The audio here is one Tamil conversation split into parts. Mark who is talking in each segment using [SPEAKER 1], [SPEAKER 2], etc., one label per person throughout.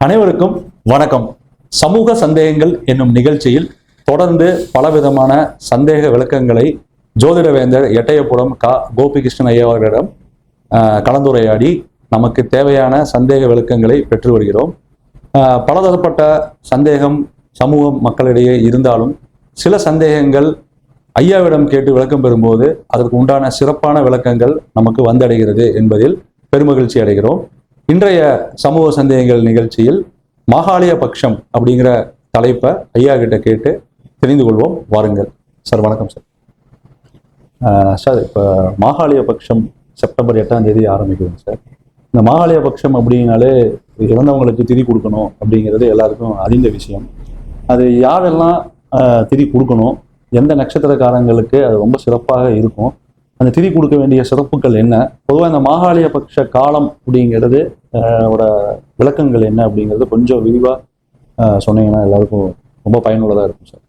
[SPEAKER 1] அனைவருக்கும் வணக்கம். சமூக சந்தேகங்கள் என்னும் நிகழ்ச்சியில் தொடர்ந்து பலவிதமான சந்தேக விளக்கங்களை ஜோதிடவேந்தர் எட்டயபுரம் கா. கோபிகிருஷ்ணன் ஐயா அவர்களிடம் கலந்துரையாடி நமக்கு தேவையான சந்தேக விளக்கங்களை பெற்று வருகிறோம். பலதரப்பட்ட சந்தேகம் சமூக மக்களிடையே இருந்தாலும் சில சந்தேகங்கள் ஐயாவிடம் கேட்டு விளக்கம் பெறும்போது அதற்கு உண்டான சிறப்பான விளக்கங்கள் நமக்கு வந்தடைகிறது என்பதில் பெருமகிழ்ச்சி அடைகிறோம். இன்றைய சமூக சந்தேகங்கள் நிகழ்ச்சியில் மாகாளிய பட்சம் அப்படிங்கிற தலைப்பை ஐயா கிட்ட கேட்டு தெரிந்து கொள்வோம். வாருங்கள். சார் வணக்கம் சார். சார் இப்போ மாகாளிய பட்சம் செப்டம்பர் எட்டாம் தேதி ஆரம்பிக்குதுங்க சார். இந்த மாகாளிய பட்சம் அப்படின்னாலே இறந்தவங்களுக்கு திதி கொடுக்கணும் அப்படிங்கிறது எல்லாருக்கும் அறிந்த விஷயம். அது யாரெல்லாம் திதி கொடுக்கணும் எந்த நட்சத்திரக்காரங்களுக்கு அது ரொம்ப சிறப்பாக இருக்கும். அந்த திதி கொடுக்க வேண்டிய சிறப்புகள் என்ன? பொதுவாக இந்த மாகாளிய பட்ச காலம் அப்படிங்கிறது ஆஹ், ஓட விளக்கங்கள் என்ன அப்படிங்கிறது கொஞ்சம் விரிவாக சொன்னீங்கன்னா எல்லாருக்கும் ரொம்ப பயனுள்ளதாக இருக்கும் சார்.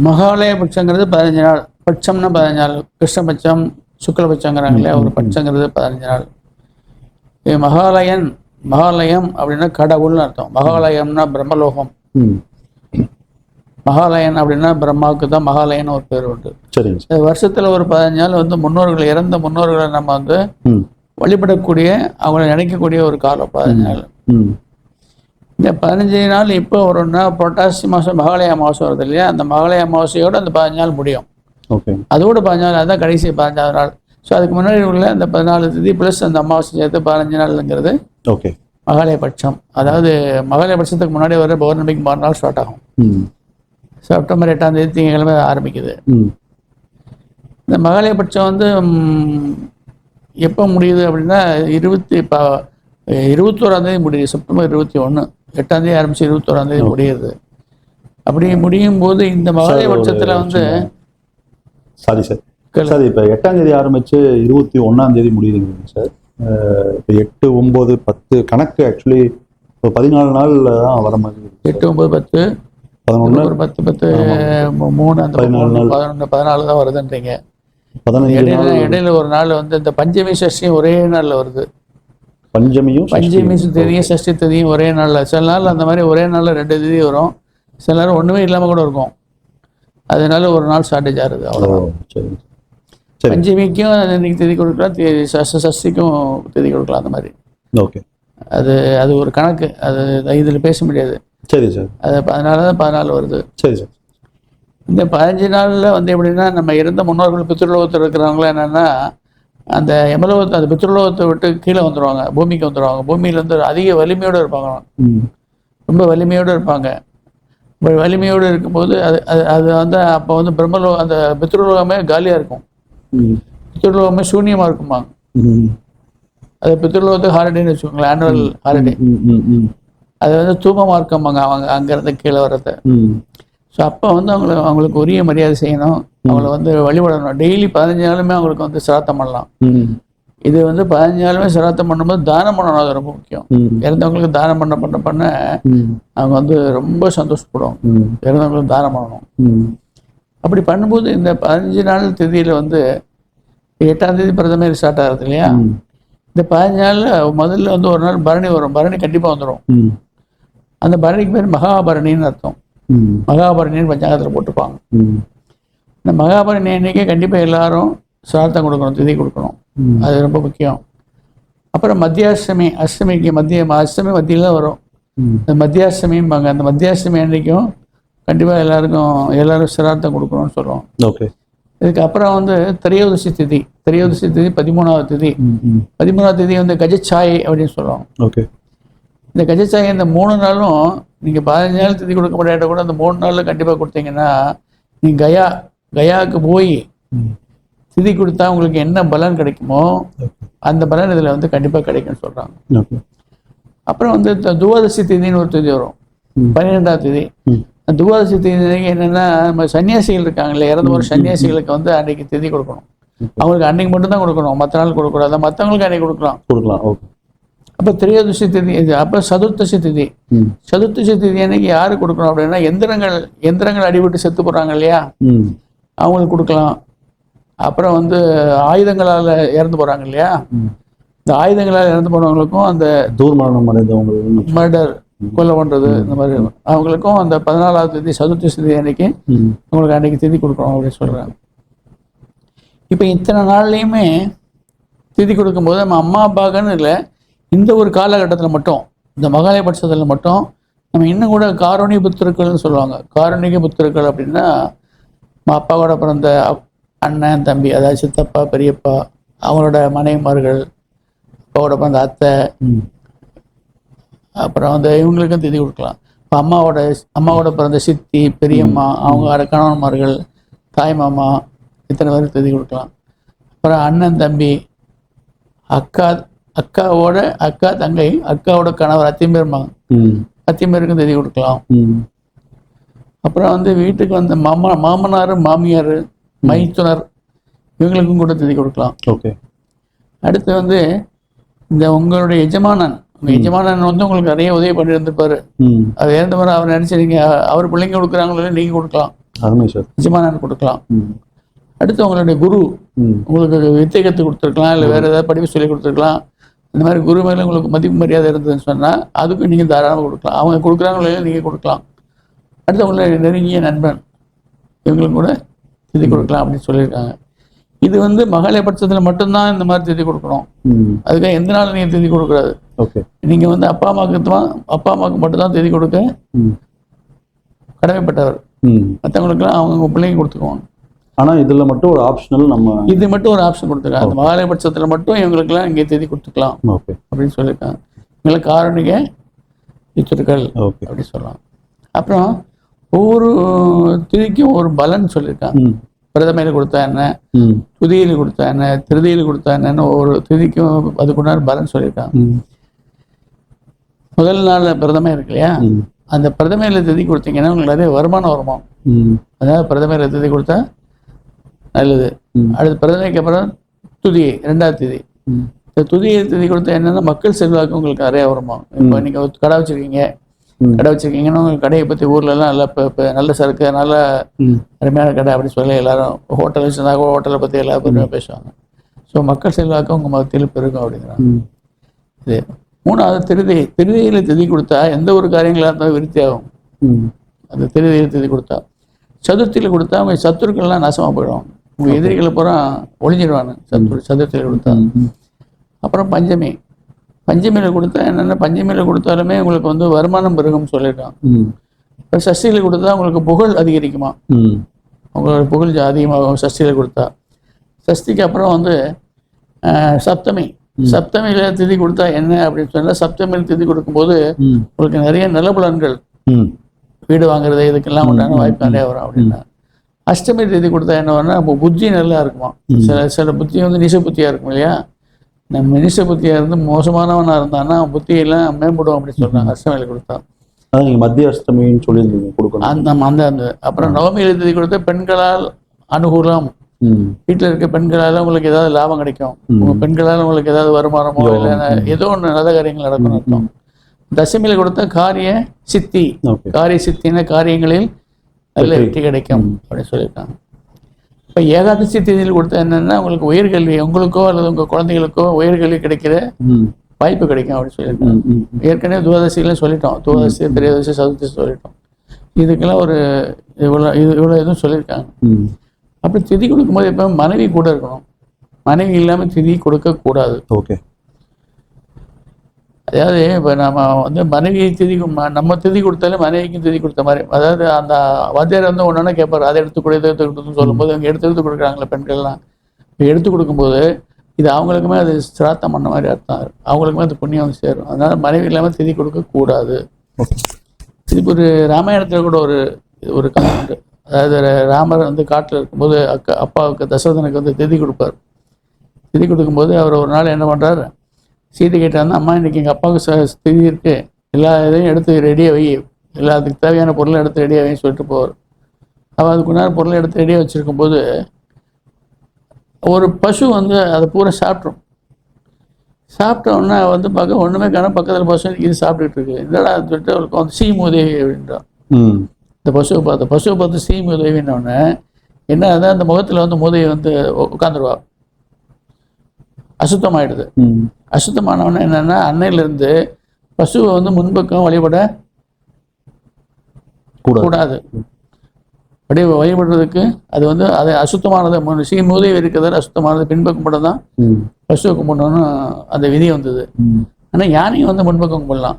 [SPEAKER 2] மகாலய பட்சங்கிறது பதினஞ்சு நாள். பட்சம்னா பதினஞ்சு நாள். கிருஷ்ணபட்சம் சுக்லபட்சங்கிறாங்களே ஒரு பட்சங்கிறது பதினஞ்சு நாள். மகாலயன் மகாலயம் அப்படின்னா கடவுள்னு அர்த்தம். மகாலயம்னா பிரம்மலோகம். மகாலயன் அப்படின்னா பிரம்மாவுக்கு தான் மகாலயன் ஒரு பேர் உண்டு.
[SPEAKER 1] சரிங்க
[SPEAKER 2] வருஷத்துல ஒரு பதினஞ்சு நாள் வந்து முன்னோர்கள் இறந்த முன்னோர்களை நம்ம வந்து வழிபடக்கூடிய அவங்களை நினைக்கக்கூடிய ஒரு காலம் பதினஞ்சு நாள் இந்த பதினஞ்சு நாள் இப்போ வரும்னா புரட்டாசி மாதம் மகாலய அமாவாசை வருது இல்லையா? அந்த மகாலய அமாவாசையோட அந்த பதினஞ்சு நாள் முடியும்.
[SPEAKER 1] ஓகே.
[SPEAKER 2] அதோட பதினஞ்சு நாள் அதான் கடைசி பதினஞ்சாவது நாள். ஸோ அதுக்கு முன்னாடி உள்ள அந்த பதினாலு தேதி ப்ளஸ் அந்த அமாவாசை சேர்த்து பதினஞ்சு நாளுங்கிறது
[SPEAKER 1] ஓகே.
[SPEAKER 2] மகாலய பட்சம் அதாவது மகாலய பட்சத்துக்கு முன்னாடி வர பௌர்ணமிக்கு மறுநாள் ஸ்டார்ட் ஆகும். செப்டம்பர் எட்டாம் தேதி திங்கக்கிழமை ஆரம்பிக்குது. இந்த மகாலய பட்சம் வந்து எப்போ முடியுது அப்படின்னா இருபத்தி ப இருபத்தோராம் தேதி முடியுது. செப்டம்பர் இருபத்தி ஒன்று எட்டாம் தேதி ஆரம்பிச்சு இருபத்தோராம் தேதி முடியுது. அப்படி முடியும் போது இந்த மகாலய
[SPEAKER 1] சார், ஒரு
[SPEAKER 2] பட்சத்தில் வந்து
[SPEAKER 1] சாரி சார். சார் இப்போ எட்டாம் தேதி ஆரம்பிச்சு இருபத்தி ஒண்ணாம் தேதி முடியுதுங்க சார் இப்போ எட்டு ஒன்பது பத்து கணக்கு ஆக்சுவலி இப்போ பதினாலு நாள்ல தான் வர மாதிரி.
[SPEAKER 2] எட்டு ஒன்பது பத்து.
[SPEAKER 1] பதினொன்று
[SPEAKER 2] ஒரு பத்து பத்து மூணு அந்த. பதினொன்று பதினாலு தான் வருதுன்றீங்க. இடையில இடையில ஒரு நாள் வந்து இந்த பஞ்சமி சஷ்டியும் ஒரே நாள்ல வருது.
[SPEAKER 1] பஞ்சமியும்
[SPEAKER 2] பஞ்சமி. தேதியும் சஷ்டி தேதியும் ஒரே நாள்ல. சில நாள் அந்த மாதிரி ஒரே நாள்ல ரெண்டு தேதி வரும். சில நேரம் ஒண்ணுமே இல்லாம கூட இருக்கும். அதனால ஒரு நாள் ஷார்டேஜ் ஆகுது அவ்வளோ
[SPEAKER 1] சரி.
[SPEAKER 2] பஞ்சமிக்கும் இன்னைக்கு தேதி கொடுக்கலாம் சஷ்டிக்கும் தேதி கொடுக்கலாம் அந்த மாதிரி.
[SPEAKER 1] ஓகே.
[SPEAKER 2] அது அது ஒரு கணக்கு. அது இதுல பேச முடியாது.
[SPEAKER 1] சரி சார்.
[SPEAKER 2] அது அதனால தான் பதினாலு வருது.
[SPEAKER 1] சரி சார்.
[SPEAKER 2] இந்த பதினஞ்சு நாளில் வந்து எப்படின்னா நம்ம இறந்த முன்னோர்கள் பித்ருலோகத்தில் இருக்கிறவங்களாம் என்னென்னா அந்த எமலோகத்தை அந்த பித்ருலோகத்தை விட்டு கீழே வந்துடுவாங்க பூமிக்கு வந்துடுவாங்க பூமியில வந்து அதிக வலிமையோடு இருப்பாங்க. ரொம்ப வலிமையோடு இருப்பாங்க. வலிமையோடு இருக்கும்போது அது அது அது வந்து அப்போ வந்து பிரம்மலோ அந்த பித்ருலோகமே காலியாக இருக்கும். பித்ருலோகமே சூன்யமாக இருக்குமா? அது பித்ருலோகத்துக்கு ஹாலிடேன்னு வச்சுக்கோங்களேன் ஆனுவல் ஹாலிடே அது வந்து தூபமாக இருக்கம்பாங்க அவங்க அங்கேருந்து கீழே வர்றது. ஸோ அப்போ வந்து அவங்கள அவங்களுக்கு உரிய மரியாதை செய்யணும். அவங்கள வந்து வழிபடணும். டெய்லி பதினஞ்சு நாளுமே அவங்களுக்கு வந்து சிராத்தம் பண்ணலாம். இது வந்து பதினஞ்சு நாளுமே சிராத்தம் பண்ணும்போது தானம் பண்ணணும் அது ரொம்ப முக்கியம். இறந்தவங்களுக்கு தானம் பண்ண பண்ண பண்ண அவங்க வந்து ரொம்ப சந்தோஷப்படுவாங்க.
[SPEAKER 1] ம்.
[SPEAKER 2] இறந்தவங்களுக்கு தானம் பண்ணணும். அப்படி பண்ணும்போது இந்த பதினஞ்சு நாள் தேதியில வந்து எட்டாம் தேதி பிரதமே ஸ்டார்ட் ஆகுது இல்லையா? இந்த பதினஞ்சு நாள்ல முதல்ல வந்து ஒரு நாள் பரணி வரும். பரணி கண்டிப்பா வந்துடும் அந்த பரணிக்கு பேர் மகாபரணின்னு அர்த்தம். மகாபரணின்னு பஞ்சாங்கத்தில் போட்டிருப்பாங்க.
[SPEAKER 1] ம்.
[SPEAKER 2] இந்த மகாபரணி அன்னைக்கே கண்டிப்பா எல்லாரும் சிரார்த்தம் கொடுக்கணும் திதி கொடுக்கணும். அது ரொம்ப முக்கியம். அப்புறம் மத்தியாஷ்டமி அஷ்டமிக்கு மத்திய அஷ்டமி மத்தியில வரும். இந்த மத்தியாஷ்டமிம்பாங்க. அந்த மத்தியாஷ்டமி அன்னைக்கும் கண்டிப்பாக எல்லாருக்கும் எல்லாரும் சிரார்த்தம் கொடுக்கணும்னு சொல்லுவோம்
[SPEAKER 1] ஓகே.
[SPEAKER 2] இதுக்கு அப்புறம் வந்து திரையோதசி திதி. திரையோதசி திதி பதிமூணாவது திதி. பதிமூணாவது திதி வந்து கஜச்சாய் அப்படின்னு சொல்லுவோம்
[SPEAKER 1] ஓகே.
[SPEAKER 2] இந்த கஜச்சாய் இந்த மூணு நாளும் நீங்கள் பதினஞ்சு நாள் திதி கொடுக்க முடியாட்ட கூட அந்த மூணு நாளில் கண்டிப்பாக கொடுத்தீங்கன்னா நீங்கள் கயா கயாவுக்கு போய் திதி கொடுத்தா உங்களுக்கு என்ன பலன் கிடைக்குமோ அந்த பலன் இதில் வந்து கண்டிப்பாக கிடைக்கும்னு சொல்கிறாங்க அப்புறம் வந்து இந்த துவாதசி திதின்னு ஒரு திதி வரும். பன்னிரெண்டாம் திதி. துவாதசி திதி என்னன்னா நம்ம சன்னியாசிகள் இருக்காங்கல்ல இறந்து ஒரு சன்னியாசிகளுக்கு வந்து அன்னைக்கு திதி கொடுக்கணும். அவங்களுக்கு அன்னைக்கு மட்டும் தான் கொடுக்கணும். மற்ற நாள் கொடுக்கக்கூடாது. மற்றவங்களுக்கு அன்னைக்கு கொடுக்கலாம்.
[SPEAKER 1] கொடுக்கலாம். ஓகே.
[SPEAKER 2] அப்போ திரையோதசி திதி இது அப்போ சதுர்த்தசி திதி. சதுர்த்தசி திதி அன்னைக்கு யாரு கொடுக்கணும் அப்படின்னா எந்திரங்கள் எந்திரங்கள் அடிபட்டு செத்து போறாங்க இல்லையா? அவங்களுக்கு கொடுக்கலாம். அப்புறம் வந்து ஆயுதங்களால் இறந்து போறாங்க இல்லையா? இந்த ஆயுதங்களால் இறந்து போனவங்களுக்கும் அந்த
[SPEAKER 1] தூர்மரணம் அடைந்தவங்க
[SPEAKER 2] மர்டர் கொலை பண்றது இந்த மாதிரி அவங்களுக்கும் அந்த பதினாலாவது தேதி சதுர்த்தி தேதி அன்னைக்கு
[SPEAKER 1] ம்.
[SPEAKER 2] உங்களுக்கு அன்னைக்கு திதி கொடுக்கணும் அப்படின்னு சொல்றாங்க. இப்போ இத்தனை நாள்லையுமே திதி கொடுக்கும்போது நம்ம அம்மா அப்பாக்குன்னு இல்லை இந்த ஒரு காலகட்டத்தில் மட்டும் இந்த மகாலய பட்சத்தில் மட்டும் நம்ம இன்னும் கூட காரணிக புத்திரர்கள்னு சொல்லுவாங்க. காரணிக புத்திரர்கள் அப்படின்னா அப்பாவோட பிறந்த அண்ணன் தம்பி அதாவது சித்தப்பா பெரியப்பா அவங்களோட மனைவிமார்கள் அப்பாவோட பிறந்த அத்தை. அப்புறம் வந்து இவங்களுக்கும் திதி கொடுக்கலாம். இப்போ அம்மாவோட அம்மாவோட பிறந்த சித்தி பெரியம்மா அவங்க கணவன்மார்கள் தாய் மாமா இத்தனை பேருக்கு திதி கொடுக்கலாம். அப்புறம் அண்ணன் தம்பி அக்கா அக்காவோட அக்கா தங்கை அக்காவோட கணவர் அத்தியம்பேர் மகன்.
[SPEAKER 1] ம்.
[SPEAKER 2] அத்தியம்பேருக்கும் திதி கொடுக்கலாம். அப்புறம் வந்து வீட்டுக்கு வந்த மாமா மாமனார் மாமியார் மைத்துனர் இவங்களுக்கும் கூட திதி கொடுக்கலாம்.
[SPEAKER 1] ஓகே.
[SPEAKER 2] அடுத்து வந்து இந்த உங்களுடைய எஜமானன் உங்க எஜமானன் வந்து உங்களுக்கு நிறைய உதவி பண்ணியிருந்திருப்பாரு. அது இறந்த மாதிரி அவர் நினைச்சு நீங்க அவர் பிள்ளைங்க கொடுக்குறாங்களோ நீங்க கொடுக்கலாம். எஜமானன் கொடுக்கலாம். அடுத்து உங்களுடைய குரு. உங்களுக்கு வித்தை கற்று கொடுத்துருக்கலாம் இல்லை வேற ஏதாவது படிப்பு சொல்லி கொடுத்துருக்கலாம். இந்த மாதிரி குரு மேல உங்களுக்கு மதிப்பு மரியாதை இருந்ததுன்னு சொன்னா அதுக்கும் நீங்க தாராளமாக கொடுக்கலாம். அவங்க கொடுக்குறாங்களோ இல்லையோ நீங்க கொடுக்கலாம். அடுத்து உங்களுடைய நெருங்கிய நண்பன் இவங்களுக்கு கூட திதி கொடுக்கலாம் அப்படின்னு சொல்லியிருக்காங்க. இது வந்து மகளே பட்சத்தில் மட்டும்தான் இந்த மாதிரி திதி கொடுக்கணும். அதுக்காக எந்த நாள் நீங்கள் திதி
[SPEAKER 1] ஓகே.
[SPEAKER 2] நீங்கள் வந்து அப்பா அம்மாவுக்கு தான் அப்பா அம்மாவுக்கு மட்டும்தான் திதி கொடுக்க. கடமைப்பட்டவர். மற்றவங்களுக்குலாம் அவங்கவுங்க பிள்ளைங்க கொடுத்துக்குவாங்க.
[SPEAKER 1] ஆனா இதுல மட்டும் ஒரு ஆப்ஷனல் நம்ம
[SPEAKER 2] இது மட்டும் ஒரு ஆப்ஷன் கொடுத்துருக்காங்க. அந்த பட்சத்தில் மட்டும் இவங்களுக்குலாம் இங்கே தேதி கொடுத்துக்கலாம்
[SPEAKER 1] ஓகே
[SPEAKER 2] அப்படின்னு சொல்லியிருக்காங்க. இவங்களுக்கு காரணிக இத்திருக்கள்
[SPEAKER 1] ஓகே
[SPEAKER 2] அப்படின்னு சொல்லலாம் அப்புறம் ஒவ்வொரு திதிக்கும் ஒரு பலன் சொல்லியிருக்காங்க. பிரதமையில் கொடுத்தா என்ன. துதியில் கொடுத்தா என்ன? திருதியில் கொடுத்தா என்னன்னு ஒவ்வொரு திதிக்கும் அதுக்குண்டான பலன் சொல்லியிருக்காங்க. முதல் நாள் பிரதமை இருக்கு இல்லையா. அந்த பிரதமையில் திதி கொடுத்தீங்கன்னா உங்களுக்கு நிறைய வருமானம் வருமா. அதாவது பிரதமையில் திதி கொடுத்தா நல்லது. அடுத்து பிரதமைக்கு அப்புறம் துதி ரெண்டாவது திதி. இந்த துதியை திதி கொடுத்தா என்னன்னா மக்கள் செல்வாக்கு உங்களுக்கு நிறைய வருமா இப்போ நீங்க கடை வச்சிருக்கீங்க. கடை வச்சிருக்கீங்கன்னா உங்க கடையை பத்தி ஊர்ல எல்லாம் நல்ல இப்ப- இப்ப நல்ல சரக்கு நல்ல. அருமையான கடை அப்படின்னு சொல்லி எல்லாரும் ஹோட்டல் வச்சிருந்தா கூட ஹோட்டலை பத்தி எல்லா பேருமே பேசுவாங்க ஸோ மக்கள் செல்வாக்கு உங்க மத்தியில் பெருகும் அப்படிங்கிறாங்க. இது மூணாவது திருதி திருதியில திதி கொடுத்தா எந்த ஒரு காரியங்களா இருந்தாலும் விருத்தி ஆகும். அந்த திருதியில் திதி கொடுத்தா சதுர்த்தியில் கொடுத்தா உங்க சத்துருக்கள்லாம் நாசமா போயிடும் உங்க எதிரிகளை பூரா ஒளிஞ்சிடுவாங்க சத்துரு சதுர்த்தியில் கொடுத்தா. அப்புறம் பஞ்சமி. பஞ்சமியில் கொடுத்தா என்னென்ன? பஞ்சமியில் கொடுத்தாலுமே உங்களுக்கு வந்து வருமானம் பெருகும்னு சொல்லியிருக்கான். இப்போ சஷ்டியில் கொடுத்தா உங்களுக்கு புகழ் அதிகரிக்குமா. உங்களோட புகழ் அதிகமாகும் சஷ்டியில் கொடுத்தா. சஷ்டிக்கு அப்புறம் வந்து சப்தமி. சப்தமியில் திதி கொடுத்தா என்ன அப்படின்னு சொன்னால் சப்தமியில் திதி கொடுக்கும்போது. உங்களுக்கு நிறைய நிலபுலன்கள். வீடு வாங்குறது இதுக்கெல்லாம் உண்டான வாய்ப்பு நிறைய வரும் அப்படின்னா. அஷ்டமி தேதி கொடுத்தா என்ன இப்போ புத்தி நல்லா இருக்குமா? சில சில புத்தி வந்து நிச புத்தியாக இருக்கும் இல்லையா? நம்ம நிச புத்தியாக இருந்து மோசமானவனாக இருந்தான்னா புத்தியெல்லாம் மேம்படும் அப்படின்னு சொல்றாங்க அஷ்டமியில் கொடுத்தா.
[SPEAKER 1] அதான் மத்திய அஷ்டமின்னு சொல்லியிருந்தீங்க கொடுக்கணும்.
[SPEAKER 2] அந்த அந்த அந்த அப்புறம் நவமியில் தேதி கொடுத்தா பெண்களால் அனுகூலம். வீட்டில் இருக்க பெண்களால் உங்களுக்கு ஏதாவது லாபம் கிடைக்கும். உங்க பெண்களால் உங்களுக்கு ஏதாவது வருமானமோ இல்லை ஏதோ ஒன்று நல்ல காரியங்கள் அர்த்தம். தசமியில் கொடுத்தா காரிய சித்தி. காரிய சித்தின காரியங்களில் நல்ல வெற்றி. கிடைக்கும் அப்படின்னு சொல்லியிருக்காங்க. இப்போ ஏகாதசி தேதியில் கொடுத்தா என்னன்னா உங்களுக்கு உயர்கல்வி உங்களுக்கோ அல்லது உங்க குழந்தைகளுக்கோ உயர்கல்வி கிடைக்கிற. வாய்ப்பு கிடைக்கும் அப்படின்னு சொல்லியிருக்காங்க. ஏற்கனவே துவாதசிலாம் சொல்லிட்டோம். துவாதசி திரையோதசி சதுர்த்தி சொல்லிட்டோம். இதுக்கெல்லாம் ஒரு இவ்வளோ இது இவ்வளோ எதுவும் சொல்லியிருக்காங்க. அப்படி திதி கொடுக்கும்போது எப்போ மனைவி கூட இருக்கணும். மனைவி இல்லாமல் திதி கொடுக்கக்கூடாது.
[SPEAKER 1] ஓகே.
[SPEAKER 2] அதாவது இப்போ நம்ம வந்து மனைவி திதி நம்ம திதி கொடுத்தாலே மனைவிக்கும் திதி கொடுத்த மாதிரி. அதாவது அந்த வாத்தியார் வந்து ஒன்று கேட்பார் அதை எடுத்து கொடு இதை எடுத்து கொடுத்துன்னு சொல்லும்போது அவங்க எடுத்து எடுத்து கொடுக்குறாங்களே பெண்கள்லாம். இப்போ எடுத்து கொடுக்கும்போது இது அவங்களுக்குமே அது சிராத்தம் பண்ண மாதிரி அர்த்தம். அவங்களுக்குமே அது புண்ணியம் வந்து சேரும். அதனால மனைவி இல்லாமல் திதி கொடுக்கக்கூடாது இதுக்கு ஒரு ராமாயணத்தில் கூட ஒரு ஒரு கதை உண்டு. அதாவது ராமர் வந்து காட்டில் இருக்கும்போது அக்கா அப்பாவுக்கு தசரதனுக்கு வந்து திதி கொடுப்பார். திதி கொடுக்கும்போது அவர் ஒரு நாள் என்ன பண்ணுறாரு சீதை கேட்டாருன்னா அம்மா இன்னைக்கு எங்கள் அப்பாவுக்கு ச திதி இருக்கு. எல்லா இதையும் எடுத்து ரெடியாக வை. எல்லாத்துக்கு தேவையான பொருளை எடுத்து ரெடியாக வைன்னு சொல்லிட்டு போவார். அவள் அதுக்குண்டான பொருளை எடுத்து ரெடியாக வச்சுருக்கும்போது ஒரு பசு வந்து அதை பூரா சாப்பிட்ரும் சாப்பிட்ட உடனே அவ வந்து பார்க்க ஒன்றுமே காண பக்கத்தில் பசு இது சாப்பிட்டுட்டு இருக்கு. அது சொல்லிட்டு அவளுக்கு வந்து சீ உதவி அப்படின்றான். இந்த பசுவை பார்த்து பசுவை பார்த்து சீ உதவின்ன உடனே என்ன அதான் அந்த முகத்தில் வந்து முதவி வந்து உட்காந்துருவா அசுத்தமாயிடுது. அசுத்தமானவன என்னன்னா அன்னையிலிருந்து பசுவை வந்து முன்பக்கம் வழிபட
[SPEAKER 1] கூடாது.
[SPEAKER 2] கூடாது. அப்படியே வழிபடுறதுக்கு அது வந்து அது அசுத்தமானது. முன் சீ மூதேவி இருக்கிறது அசுத்தமானது. பின்பக்கம் மட்டும் தான் பசுவை கும்பிடணும்னு அந்த விதி வந்தது.
[SPEAKER 1] ம்,
[SPEAKER 2] ஆனால் யானையும் வந்து முன்பக்கம் கும்பிடலாம்.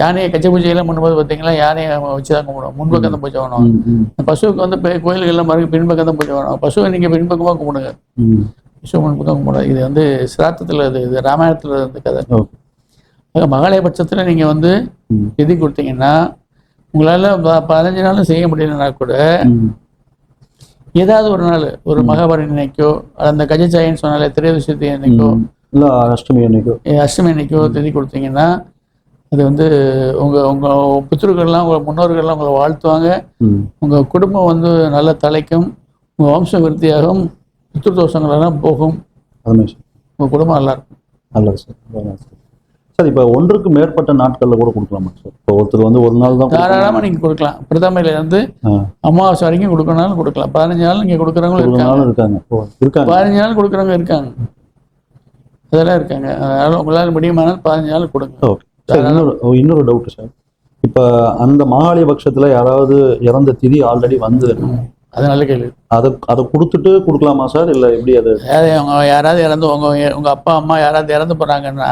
[SPEAKER 2] யானையை கச்ச பூஜையெல்லாம் பண்ணும்போது பார்த்தீங்களா யானையை வச்சு தான் கும்பிடுவோம். முன்பக்கம் தான் பூஜை பண்ணணும் பசுவுக்கு வந்து கோயில்கள்லாம் மறுபடியும் பின்பக்கம் தான் பூஜை பண்ணணும் பசுவை நீங்கள் பின்பக்கமாக கும்பிடுங்க. கும்பிட இது வந்து சிராத்தத்தில் இது இது ராமாயணத்தில் இருந்த கதை. மகாலய பட்சத்தில் நீங்கள் வந்து விதி கொடுத்தீங்கன்னா உங்களால் பதினஞ்சு நாளும் செய்ய முடியலன்னா கூட ஏதாவது ஒரு நாள் ஒரு மகாபாரதி நினைக்கோ அந்த கஜச்சாயின்னு சொன்னாலே திரையதசி அன்னைக்கோ.
[SPEAKER 1] இல்ல அஷ்டமி அன்னைக்கு.
[SPEAKER 2] அஷ்டமி அன்னைக்கோ திதி கொடுத்தீங்கன்னா அது வந்து உங்கள் உங்கள் புத்திரர்கள்லாம் உங்கள் முன்னோர்கள்லாம் உங்களை வாழ்த்துவாங்க. உங்கள் குடும்பம் வந்து நல்ல தலைக்கும் உங்கள் வம்ச விருத்தியாகும் புத்திர தோஷங்களெல்லாம் போகும்.
[SPEAKER 1] அதுமே சார்.
[SPEAKER 2] உங்கள் குடும்பம் நல்லா இருக்கும்
[SPEAKER 1] நல்லது சார். சார் இப்போ ஒன்றுக்கு மேற்பட்ட நாட்கள்ல கூட கொடுக்கலாமா சார்? இப்போ ஒருத்தர் வந்து ஒரு நாள் தான்.
[SPEAKER 2] தாராளமாக நீங்கள் கொடுக்கலாம். பிரதமையில இருந்து
[SPEAKER 1] ஆ,
[SPEAKER 2] அமாவாசை வரைக்கும் கொடுக்கணும்னாலும் கொடுக்கலாம். பதினஞ்சு நாள் நீங்கள் கொடுக்குறவங்களும் இருக்காங்க.
[SPEAKER 1] இருக்காங்க. இருக்காங்க.
[SPEAKER 2] பதினஞ்சு நாள் கொடுக்குறவங்க இருக்காங்க. அதெல்லாம் இருக்காங்க. அதனால உங்களால் முடியுமானால் பதினஞ்சு நாள் கொடுங்க.
[SPEAKER 1] ஓகே சார் இன்னொரு இன்னொரு டவுட் சார். இப்போ அந்த மாகாளிய பட்சத்துல யாராவது இறந்த திதி ஆல்ரெடி வந்து
[SPEAKER 2] அது நல்ல கேள்வி.
[SPEAKER 1] அதை அதை கொடுத்துட்டு கொடுக்கலாமா சார்? இல்லை எப்படி அது?
[SPEAKER 2] அவங்க யாராவது இறந்து உங்க உங்க அப்பா அம்மா யாராவது இறந்து போறாங்கன்னா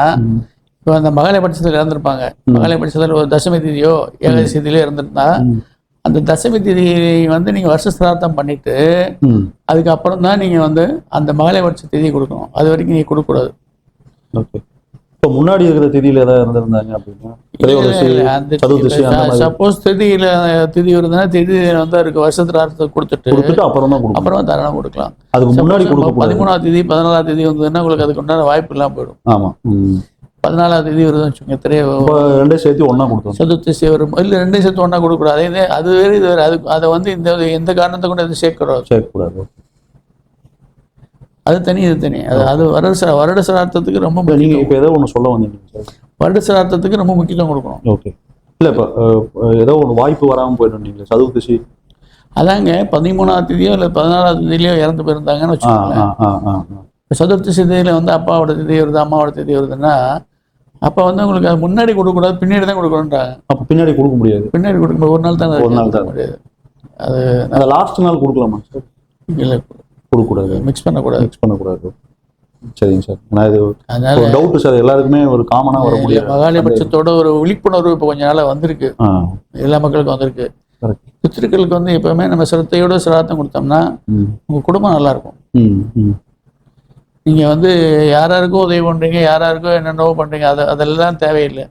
[SPEAKER 2] இப்போ அந்த மகாலய பட்சத்தில் இறந்துருப்பாங்க. மகாலய பட்சத்தில் ஒரு தசமி திதியோ ஏகாதசி திதியிலோ இறந்துருந்தா அந்த தசமி திதி வந்து நீங்க வருஷ சிரார்த்தம் பண்ணிட்டு அதுக்கப்புறம் தான் நீங்க வந்து அந்த மகாலய பட்ச திதி கொடுக்கணும். அது வரைக்கும் நீங்க கொடுக்கக்கூடாது.
[SPEAKER 1] ஓகே. இப்போ முன்னாடி இருக்கிற திதியில ஏதாவது இருந்திருந்தாங்க அப்படின்னா?
[SPEAKER 2] சப்போஸ் திதியில திதி வருதுன்னா திதியில வந்து அதுக்கு வருஷத்திரார்த்தத்தை கொடுத்துட்டு
[SPEAKER 1] கொடுத்துட்டு அப்புறம் தான்
[SPEAKER 2] அப்புறம் தாராளம் கொடுக்கலாம்.
[SPEAKER 1] அதுக்கு முன்னாடி
[SPEAKER 2] பதிமூணாம் தேதி பதினாலாம் தேதி வந்ததுன்னா உங்களுக்கு அதுக்கு உண்டான வாய்ப்பு இல்லாம போயிடும்.
[SPEAKER 1] ஆமா.
[SPEAKER 2] பதினாலாம் தேதி வருதுன்னு வச்சுக்கோங்க திரைய
[SPEAKER 1] ரெண்டையும் சேர்த்து ஒண்ணா கொடுத்தோம்
[SPEAKER 2] சதுர்த்தசி வரும் இல்லை ரெண்டையும் சேர்த்து ஒன்றா கொடுக்கக்கூடாது. அது வேறு இது வேறு. அது அதை வந்து இந்த எந்த காரணத்தை கொண்டு அது சேர்க்கக்கூடாது?
[SPEAKER 1] சேர்க்கக்கூடாது.
[SPEAKER 2] அது தனி இது தனி. அது அது வருட ச- வருட சிரார்த்தத்துக்கு ரொம்ப
[SPEAKER 1] இல்ல, நீங்க
[SPEAKER 2] முக்கியம்
[SPEAKER 1] இப்போ ஏதோ ஒண்ணு சொல்ல வந்தீங்க. சார்
[SPEAKER 2] வருட சிரார்த்தத்துக்கு ரொம்ப முக்கியத்துவம் கொடுக்கணும்.
[SPEAKER 1] ஓகே. இல்ல இப்போ ஏதோ ஒரு வாய்ப்பு வராம போயிடும் நீங்க சதுர்தசி
[SPEAKER 2] அதாங்க பதிமூணாம் தேதியோ இல்லை பதினாலாம் தேதியிலையோ இறந்து போயிருந்தாங்கன்னு வச்சுக்கோங்களேன். இப்போ சதுர்த்தசி தேதியில வந்து அப்பாவோட தேதி வருது அம்மாவோட தேதி வருதுன்னா அப்போ வந்து உங்களுக்கு அது முன்னாடி கொடுக்கக்கூடாது பின்னாடி தான் கொடுக்கணுன்றாங்க
[SPEAKER 1] அப்ப பின்னாடி கொடுக்க முடியாது.
[SPEAKER 2] பின்னாடி கொடுக்கணும் ஒரு நாள் தான்
[SPEAKER 1] ஒரு நாள் தான்.
[SPEAKER 2] முடியாது. அது
[SPEAKER 1] லாஸ்ட் நாள் கொடுக்கலாமா சார்?
[SPEAKER 2] இல்லை
[SPEAKER 1] கொடுக்கக்கூடாது.
[SPEAKER 2] மிக்ஸ் பண்ணக்கூடாது.
[SPEAKER 1] மிக்ஸ் பண்ணக்கூடாது. சரிங்க சார். நான் இது ஒரு டவுட் சார். எல்லாருக்குமே ஒரு காமனா வர முடியாது.
[SPEAKER 2] மகாலயபட்சத்தோட ஒரு விழிப்புணர்வு இப்போ கொஞ்ச நாளா வந்திருக்கு. எல்லா மக்களுக்கும் வந்திருக்கு. பித்திருக்களுக்கு வந்து எப்பவுமே நம்ம சிரத்தையோட சிராத்தம் கொடுத்தோம்னா
[SPEAKER 1] ம்.
[SPEAKER 2] உங்க குடும்பம் நல்லா இருக்கும்
[SPEAKER 1] ம் ம்.
[SPEAKER 2] நீங்க வந்து யாராருக்கும் உதவி பண்றீங்க யாராருக்கும் என்னென்னவோ பண்றீங்க அது அதெல்லாம் தேவையில்லை.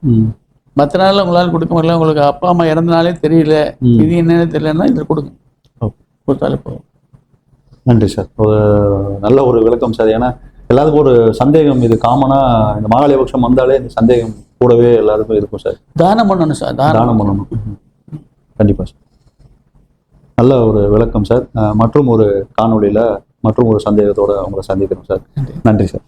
[SPEAKER 2] மற்ற நாள்ல உங்களால் கொடுக்க முடியல உங்களுக்கு அப்பா அம்மா இறந்தனாலே தெரியல. இது என்னன்னு தெரியலன்னா இதில் கொடுங்க. கொடுத்தாலே போதும்.
[SPEAKER 1] நன்றி சார். ஒரு நல்ல ஒரு விளக்கம் சார். ஏன்னா எல்லாத்துக்கும் ஒரு சந்தேகம் இது காமனா இந்த மாகாளிபட்சம் வந்தாலே இந்த சந்தேகம் கூடவே எல்லாருக்கும் இருக்கும் சார்.
[SPEAKER 2] தானம் பண்ணணும் சார் தானம்.
[SPEAKER 1] பண்ணணும். கண்டிப்பா சார். நல்ல ஒரு விளக்கம் சார். மற்றும் ஒரு காணொளியில மற்றும் ஒரு சந்தேகத்தோட உங்களை சந்திக்கிறோம் சார். நன்றி சார்.